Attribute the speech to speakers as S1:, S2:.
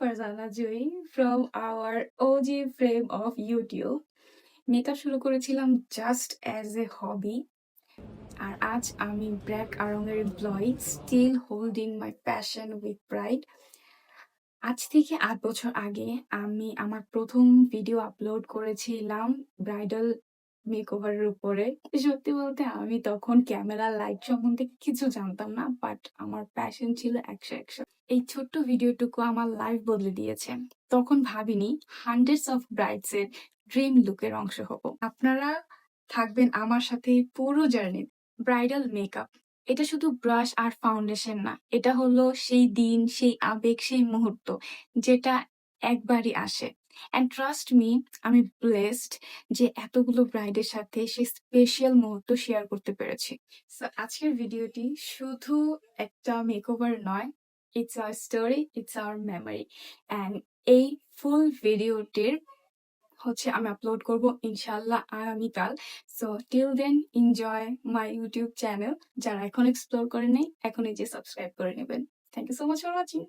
S1: রাজুই from our OG frame of YouTube makeup শুরু করেছিলাম just as a hobby আর আজ আমি BRAC আরঙের employee still holding my passion with pride আজ থেকে আট বছর আগে আমি আমার প্রথম ভিডিও আপলোড করেছিলাম ব্রাইডাল মেকওভারের উপরে। সত্যি বলতে আমি তখন ক্যামেরা লাইট সম্বন্ধে কিছু জানতাম না বাট আমার প্যাশন ছিল একশো একশো। এই ছোট্ট ভিডিওটুকু আমার লাইফ বদলে দিয়েছে। তখন ভাবিনি হান্ড্রেডস অফ ব্রাইডস এর ড্রিম লুকের অংশ হব। আপনারা থাকবেন আমার সাথে পুরো জার্নি ব্রাইডাল মেকআপ এটা শুধু ব্রাশ আর ফাউন্ডেশন না, এটা হলো সেই দিন, সেই আবেগ, সেই মুহূর্ত, যেটা একবারই আসে। অ্যান্ড ট্রাস্ট মি আমি ব্লেসড যে এতগুলো ব্রাইডের সাথে সেই স্পেশাল মুহূর্ত শেয়ার করতে পেরেছি। সো আজকের ভিডিওটি শুধু একটা মেকওভার নয় it's our story it's our memory and এই ফুল ভিডিওটির হচ্ছে আমি আপলোড করব ইনশাল্লাহ আগামীকাল। So till then enjoy my YouTube channel যারা এখন এক্সপ্লোর করে নেই এখন এই যে সাবস্ক্রাইব করে নেবেন। Thank you so much for watching